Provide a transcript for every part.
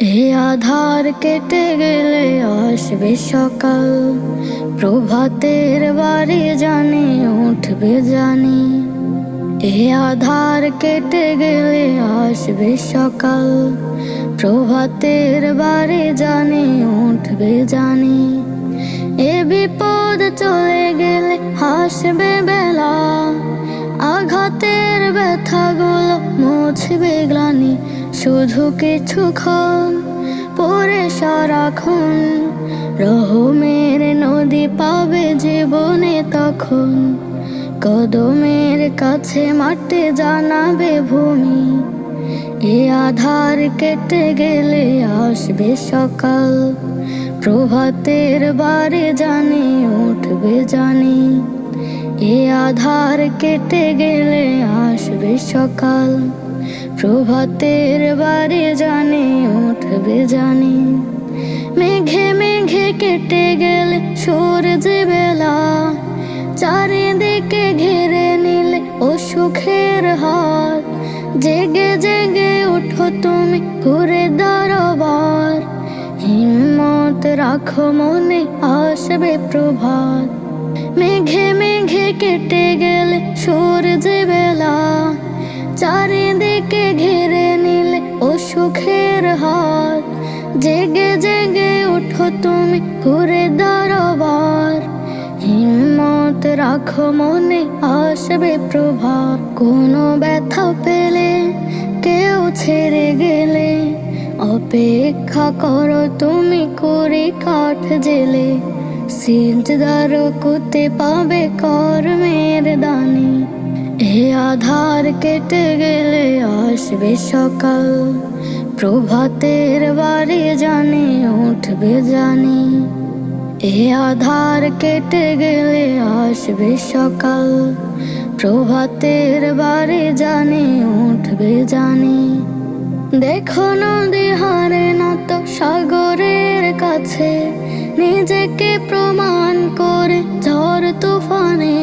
এ আধার কেটে গেলে আসবে সকাল। প্রভাতের বাড়ি জানি, উঠবে জানি। এ আধার কেটে গেলে আসবে সকাল। প্রভাতের বাড়ি জানে, উঠবে জানি। এ বিপদ চলে গেলে হাসবে বেলা। আঘাতের ব্যথাগুলো মুছবে গ্লানি। শুধু কিছুক্ষণ পরে সারাক্ষণ রহমের নদী পাবে জীবনে তখন। কদমের কাছে মাঠে জানাবে ভূমি। এ আধার কেটে গেলে আসবে সকাল। প্রভাতের বারে জানি, উঠবে জানি। এ আধার কেটে গেলে আসবে সকাল। প্রভাতের বারে জানি, উঠবে জানি। মেঘে মেঘে কেটে গেলে সূর্য বেলা। চারিদিকে ঘিরে নিলে ও সুখের হাত জেগে জেগে উঠো তুমি ঘুরে রাখো মনে আসবে প্রভাত। মেঘে মেঘে কেটে গেলে সূর্য বেলা। চারিদিকে ঘিরে নিলে ও সুখের হাত জেগে জেগে উঠো তুমি ঘুরে দাঁড়বার হিম্মত রাখো মনে আসবে প্রভাব কোনো ব্যথা পেলে কেউ ছেড়ে গেলে অপেক্ষা করো তুমি করে কাঠ জেলে সিজদার কুতে পাবে কর্মের দানি। এ আধার কেটে গেলে আসবে সকাল, প্রভাতের বাড়ি জানি, উঠবে জানি। এ আধার কেটে গেলে আসবে সকাল, প্রভাতের বাড়ি জানি, উঠবে জানি। দেখো নদী হারে না তো সাগরের কাছে, নিজেকে প্রমাণ করে ঝড় তুফানে।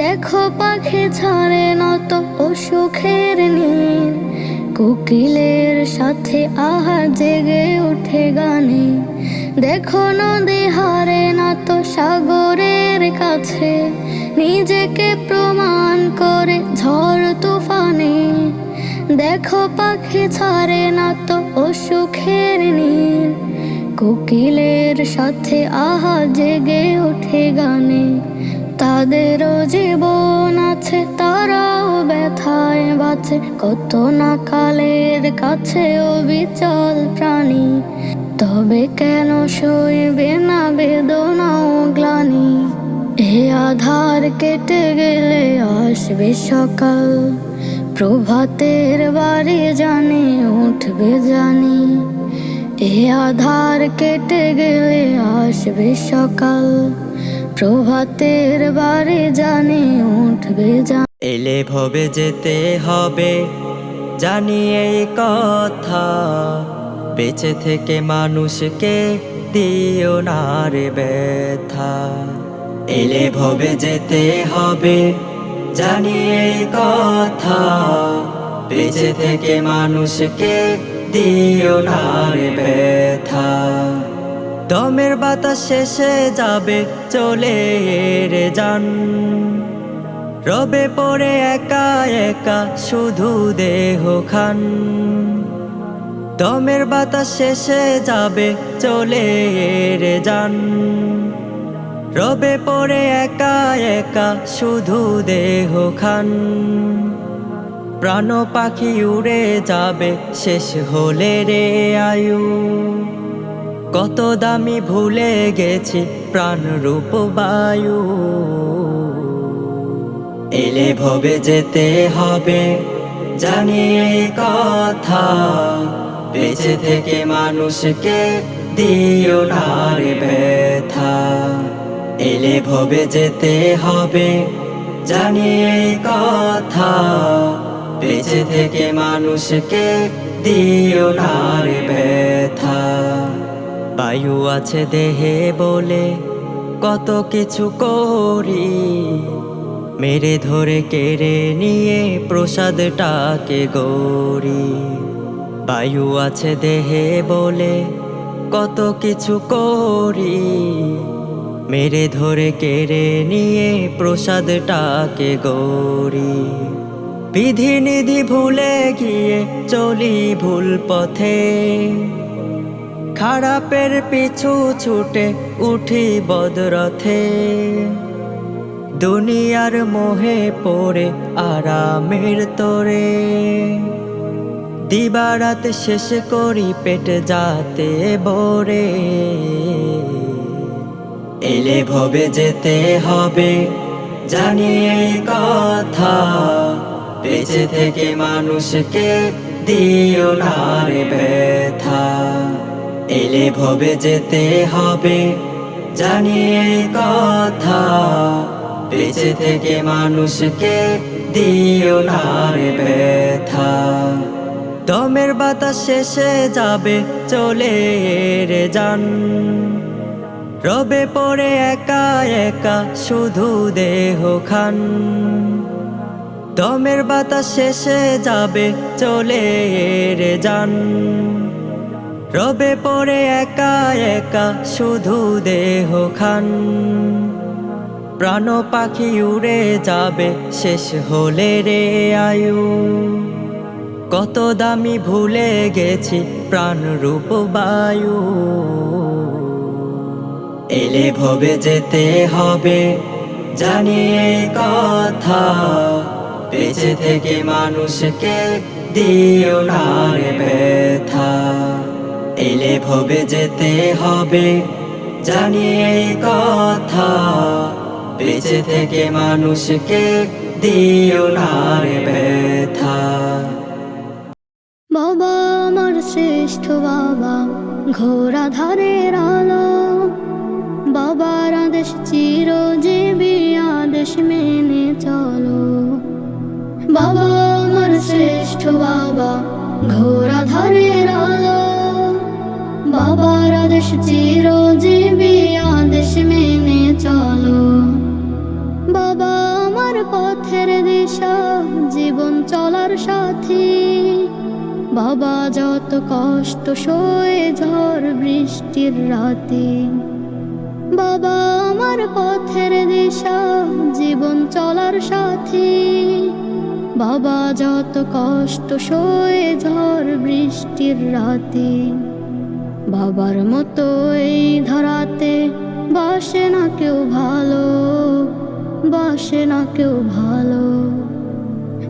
দেখো পাখি ছাড়ে না তো ও সুখের নীর কোকিলের সাথে আহা জেগে উঠে গানে। দেখো নদী হারে না তো সাগরের কাছে, নিজেকে প্রমাণ করে ঝড় তুফানে। দেখো পাখি ছাড়ে না তো ও সুখের নীর কোকিলের সাথে আহা জেগে ওঠে গানে। তাদেরও জীবন আছে, তারাও ব্যথায় বাঁচে। কত না কালের কাছে বিচল প্রাণী। তবে কেন সইবে না বেদনা ও গ্লানি? এ আধার কেটে গেলে আসবে সকাল। প্রভাতের বাড়ি জানি, উঠবে জানি। এ আধার কেটে গেলে আসবে সকাল। প্রভাতের বাড়ি জানি, উঠবে জানি। এলে ভবে যেতে হবে, জানি এই কথা। বেঁচে থেকে মানুষকে দিও না রে ব্যথা। এলে ভবে যেতে হবে জানি এই কথা। বেঁচে থেকে মানুষকে দিও না রে ব্যথা। দমের বাতাস শেষে যাবে, চলে রে যান। রবে পড়ে একা একা শুধু দেহ খান। দমের বাতাস শেষে যাবে, চলে রে যান। রবে পড়ে একা একা শুধু দেহ খান। প্রাণ পাখি উড়ে যাবে, শেষ হলে রে আয়ু। কত দামি ভুলে গেছি প্রাণ রূপ বায়ু। এলে ভবে যেতে হবে, জানি কথা। বেঁচে থেকে মানুষকে দিও না। ভবে যেতে হবে? জানি এই কথা। বেঁচে থেকে মানুষকে দিও না রে ব্যথা। বায়ু আছে দেহে বলে কত কিছু করি। মেরে ধরে কেড়ে নিয়ে প্রসাদটাকে গৌরী বায়ু আছে দেহে বলে কত কিছু করি। মেরে ধরে কেড়ে নিয়ে প্রসাদটাকে গড়ি বিধি নিধি ভুলে গিয়ে চলি ভুল পথে। খারাপের পিছু ছুটে উঠি বদরথে। দুনিয়ার মোহে পড়ে আরামের তোরে। দিবারাত শেষ করি পেট যাতে বরে এলে ভবে যেতে হবে। জানি এই কথা, বেঁচে থেকে মানুষকে দিও না রে ব্যথা। এলে ভবে যেতে হবে, জানি এই কথা, বেঁচে থেকে মানুষকে দিও না রে ব্যথা। দমের বাতাস শেষে যাবে চলে রে যান। রবে পড়ে একা একা শুধু দেহ খান। দমের বাতাস শেষে যাবে, চলে রে যান। রবে পড়ে একা একা শুধু দেহ খান। প্রাণ পাখি উড়ে যাবে, শেষ হলে রে আয়ু। কত দামি ভুলে গেছি প্রাণ রূপ বায়ু। এলে ভবে যেতে হবে জানি কথা। বেঁচে থেকে মানুষকে দিও না রে ব্যথা। এলে ভবে যেতে হবে জানি কথা। বেঁচে থেকে মানুষকে দিও না রে ব্যথা। বাবা আমার শ্রেষ্ঠ বাবা, ঘোড়া ধারের আলো। বাবার আদেশ, চিরজীবী আদেশ মেনে চলো। বাবা আমার শ্রেষ্ঠ বাবা, ঘোড়া ধারের আলো। বাবার আদেশ, চিরজীবী আদেশ মেনে চলো। বাবা আমার পথের দিশা, জীবন চলার সাথী। বাবা যত কষ্ট সয়ে ঝড় বৃষ্টির রাতে। বাবা আমার পথের দিশা, জীবন চলার সাথী। বাবা যত কষ্ট সয়ে ঝড় বৃষ্টির রাতে, বাবার মতো এই ধরাতে বাসে না কেউ ভালো, বাসে না কেউ ভালো।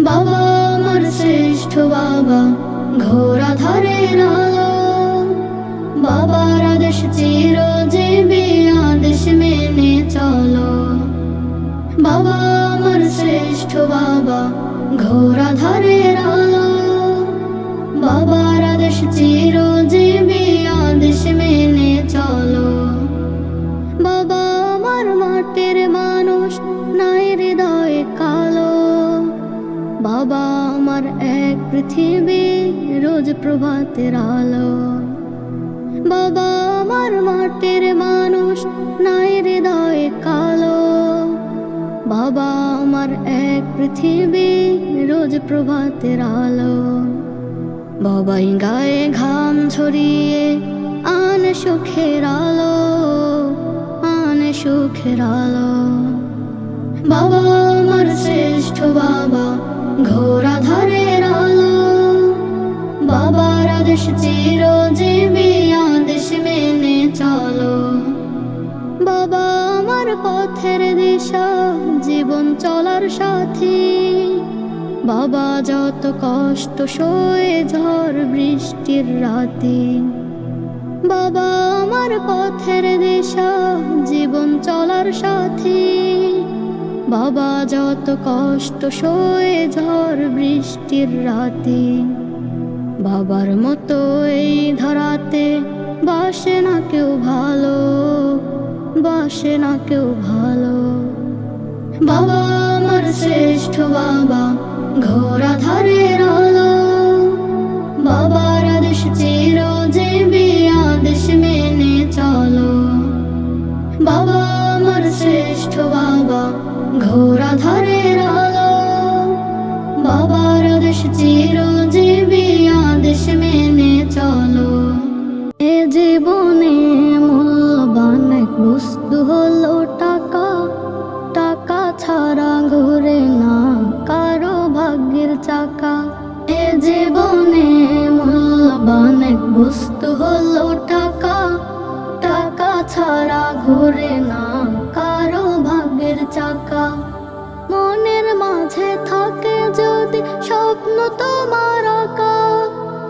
বাবা আমার শ্রেষ্ঠ বাবা, ঘোড়া ধারের আলো, বাবার আদেশ চিরজীবী। আদেশ মেনে চলো। বাবা আমার শ্রেষ্ঠ বাবা, ঘোড়া ধারের আলো। বাবার আদেশ চিরজীবী, আদেশ মেনে চলো। বাবা আমার মাটির মানুষ, নাই হৃদয়ে কালো। বাবা আমার এক পৃথিবী, রোজ প্রভাতের আলো। বাবা আমার মাটির মানুষ নাই হৃদয়ে কালো। বাবা আমার এক পৃথিবী, রোজ প্রভাতের আলো। বাবাই গায়ে ঘাম ছড়িয়ে আন সুখের আলো, আন সুখের আলো। বাবা আমার শ্রেষ্ঠ বাবা ঘোড়া ধারের আলো। বাবার আদেশ চিরজীবী, আদেশ মেনে চলো। পথের দিশা, জীবন চলার সাথী। বাবা যত কষ্ট সয়ে ঝড় বৃষ্টির রাতে। বাবা আমার পথের দিশা, জীবন চলার সাথী। বাবা যত কষ্ট সয়ে ঝড় বৃষ্টির রাতে। বাবার মতো এই ধরাতে বাসে না কেউ ভালো। বাসে না কেউ ভালো। বাবা আমার শ্রেষ্ঠ বাবা, ঘোড়া ধারের আলো। বাবার আদেশ চিরজীবী আদেশ মেনে চলো। বাবা আমার শ্রেষ্ঠ বাবা, ঘোড়া ধারের আলো। বাবার আদেশ চিরজীবী আদেশ মেনে স্বপ্ন তোমার আঁকা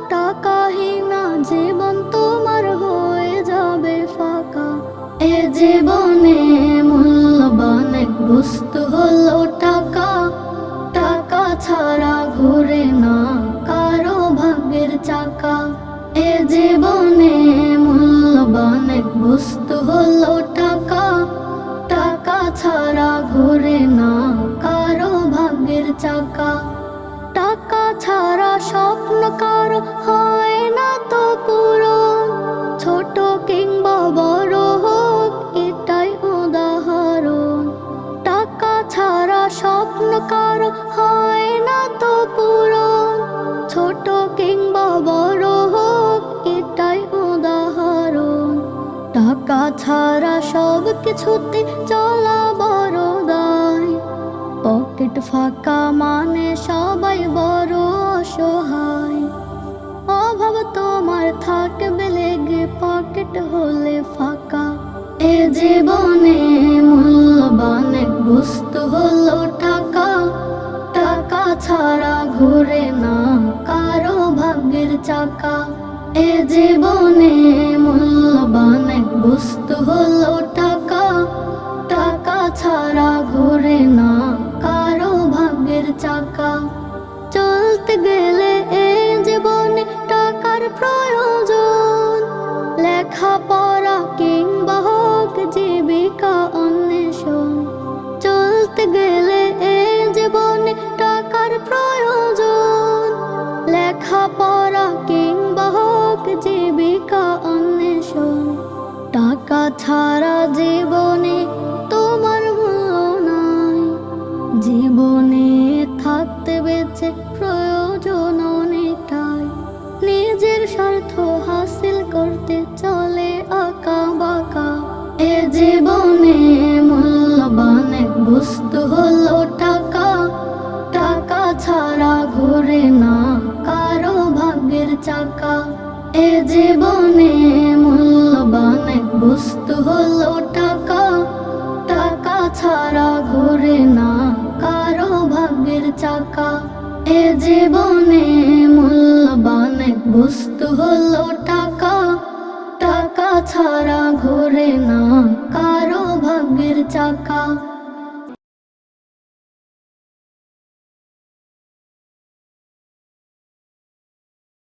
টাকাহীনা জীবন তোমার হয়ে যাবে ফাঁকা। এ জীবনে মূল্যবান এক বস্তু হলো টাকা। টাকা ছাড়া ঘুরে না, কারও ভাগ্যের চাকা। এ জীবনে মূল্যবান এক বস্তু হলো কারও হয় না তো পুরো ছোট কিংবা বড় হোক, এটাই উদাহরণ। টাকা ছাড়া স্বপ্ন কারও হয় না তো পুরো ছোট কিংবা বড় হোক, এটাই উদাহরণ। টাকা ছাড়া সব কিছুতে চলা বড় দায়। পকেট ফাঁকা মানে সবাই বড়। থাকবে লেগে পকেট হলে ফাঁকা। এ জীবনে মূল্যবান বস্তু হলো টাকা। টাকা ছাড়া ঘুরে না কারও ভাগ্যের চাকা। এ জীবনে মূল্যবান বস্তু হলো লেখাপড়া কিংবা হোক জীবিকা অন্বেষণ। চলতে গেলে এ জীবনে টাকার প্রয়োজন। লেখাপড়া কিংবা হোক জীবিকা অন্বেষণ। টাকা ছাড়া জীবনে তোমার মূল্য নাই। জীবনে থাকতে বেঁচে ছাড়া ঘুরে না, কারও ভাগ্যের চাকা। এ জীবনে মূল্যবান এক বস্তু হলো টাকা। টাকা ছাড়া ঘুরে না, কারও ভাগ্যের চাকা।